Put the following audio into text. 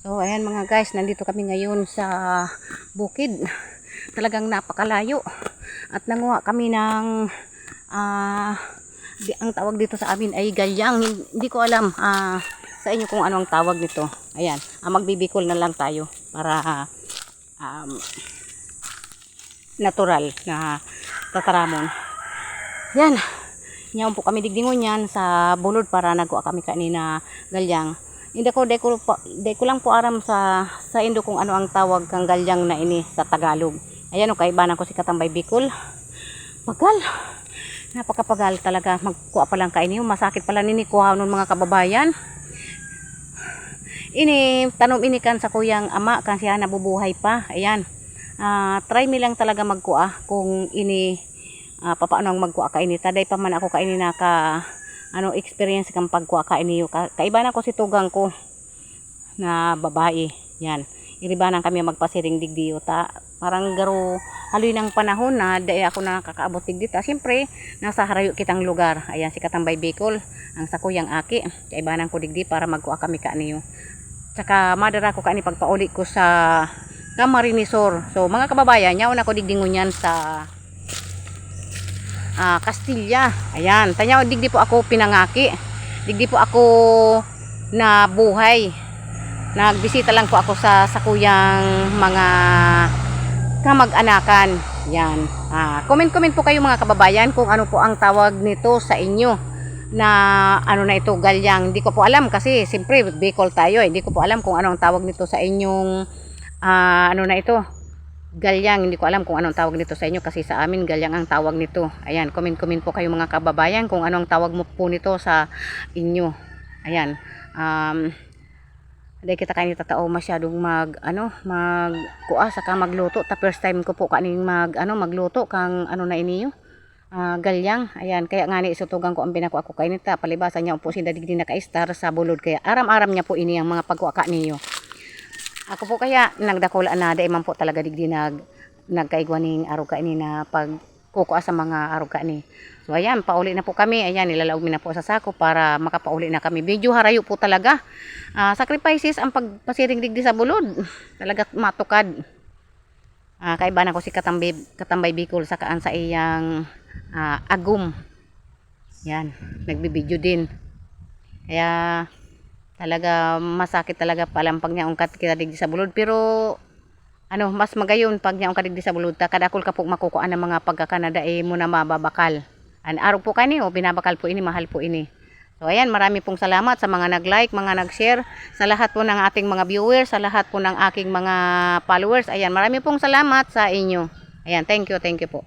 So, ayan mga guys, nandito kami ngayon sa bukid. Talagang napakalayo. At nanguha kami ng, di, ang tawag dito sa amin ay galyang. Hin- Hindi ko alam ah, sa inyo kung ano ang tawag nito. Ayan, ah, magbibikol na lang tayo para um, natural na tataramon. Yan. Ngayon po kami digdingon yan sa bulod para nagkuha kami kanina galyang. Hindi ko, di ko, pa- di ko lang po aram sa, sa Indo kung ano ang tawag kang galyang na ini sa Tagalog. Ayan o, kaibanan ko si Katambay Bicol. Pagal. Napakapagal talaga. Magkuha pa lang kaini. Masakit pala nini kuha nun mga kababayan. Ini, tanom ini kan sa kuyang ama kan siya nabubuhay pa. Ayan. Ah, try mi lang talaga magkuha kung ini ah, papaano ang magkuha ka ini. Taday pa man ako kaini naka ano experience kang pagkuha ka ini. Ka, kaibanan ko si tugang ko na babae. Yan. Iribanan kami magpasiring digdiyo ta. Parang garo haloy ng panahon na dahil ako nakakaabot digdi ta. Siyempre, nasa harayo kitang lugar. Ayan si Katambay Bicol, ang sakuyang aki. Kaibanan ko digdi para magkuha kami ka niyo. Tsaka madara ko kani pagpauli ko sa Camarinesor. So mga kababayan, yaw na ko digdingon yan sa ah, Castilla. Ayan, tanyaw digdi po ako pinangaki. Digdi po ako na buhay. Nagbisita lang po ako sa sakuyang mga kamag-anakan. Yan. Ah, comment-comment po kayo mga kababayan kung ano po ang tawag nito sa inyo na ano na ito galyang. Hindi ko po alam kasi siyempre Bicol tayo. eh. Hindi ko po alam kung ano ang tawag nito sa inyong ah, ano na ito galyang. Hindi ko alam kung anong tawag nito sa inyo kasi sa amin galyang ang tawag nito. Ayan, comment-comment po kayo mga kababayan kung anong tawag mo po nito sa inyo. Ayan. Um, Dahil kita kayo tatao masyadong mag ano mag kuha saka magluto ta first time ko po kaning mag ano magluto kang ano na iniyo ah, galyang ayan kaya nga ni isutugan ko ang pinako ako kay nita palibasan niya po si dadigdi na ka-star sa bulod kaya aram-aram niya po ini ang mga pagkuha ka niyo ako po kaya nagdakulaan na dahil man po talaga digdi nag nagkaigwaning araw ka ini na pag kukuha sa mga araw ka ni. So ayan, pauli na po kami. Ayan, nilalawag na po sa sako para makapauli na kami. Medyo harayo po talaga. Ah, sacrifices ang pagpasiring digdi sa bulod. Talaga matukad. Ah, kaiba na ko si Katambay, Katambay Bicol sa kaan sa iyang ah, agum. Yan, nagbibideo din. Kaya talaga masakit talaga palampag niya ang kat kita digdi sa bulod. Pero ano mas magayon pag niya ang kadigdi sa bulod. Ta kadakol ka po makukuha ng mga pagkakanada eh mo na mababakal. An araw po kani o binabakal po ini mahal po ini. So ayan marami pong salamat sa mga nag-like mga nag-share sa lahat po ng ating mga viewers sa lahat po ng aking mga followers. Ayan marami pong salamat sa inyo. Ayan thank you thank you po